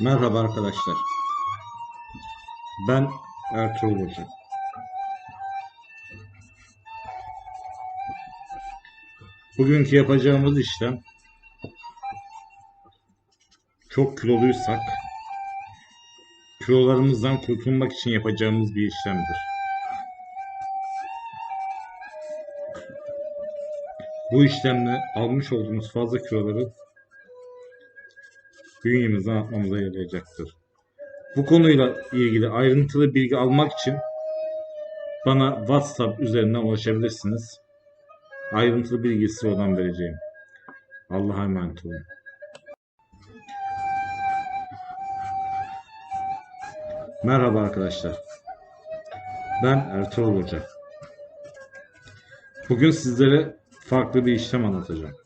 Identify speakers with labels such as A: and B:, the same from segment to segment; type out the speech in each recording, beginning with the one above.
A: Merhaba arkadaşlar. Ben Ertuğrul Hoca. Bugünkü yapacağımız işlem çok kiloluysak kilolarımızdan kurtulmak için yapacağımız bir işlemdir. Bu işlemle almış olduğumuz fazla kiloları bünyemizden atmamıza yarayacaktır. Bu konuyla ilgili ayrıntılı bilgi almak için bana WhatsApp üzerinden ulaşabilirsiniz. Ayrıntılı bilgiyi size oradan vereceğim. Allah'a emanet olun. Merhaba arkadaşlar. Ben Ertuğrul Hoca. Bugün sizlere farklı bir işlem anlatacağım.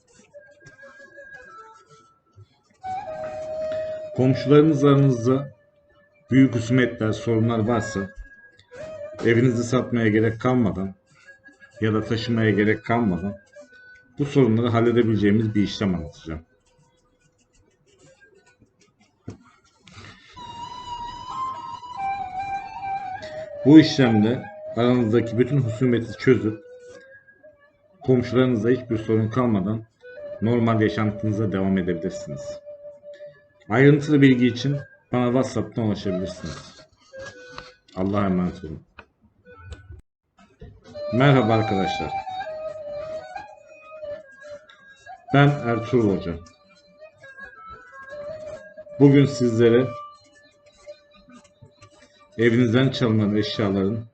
A: Komşularınız aranızda büyük husumetler, sorunlar varsa evinizi satmaya gerek kalmadan ya da taşımaya gerek kalmadan bu sorunları halledebileceğimiz bir işlem anlatacağım. Bu işlemde aranızdaki bütün husumeti çözüp komşularınızla hiçbir sorun kalmadan normal yaşantınıza devam edebilirsiniz. Ayrıntılı bilgi için bana WhatsApp'tan ulaşabilirsiniz. Allah'a emanet olun. Merhaba arkadaşlar. Ben Ertuğrul Hoca. Bugün sizlere evinizden çalınan eşyaların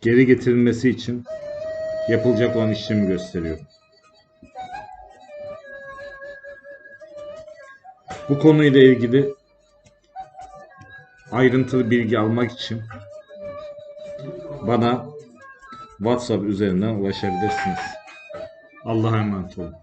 A: geri getirilmesi için yapılacak olan işlemi gösteriyorum. Bu konuyla ilgili ayrıntılı bilgi almak için bana WhatsApp üzerinden ulaşabilirsiniz. Allah'a emanet olun.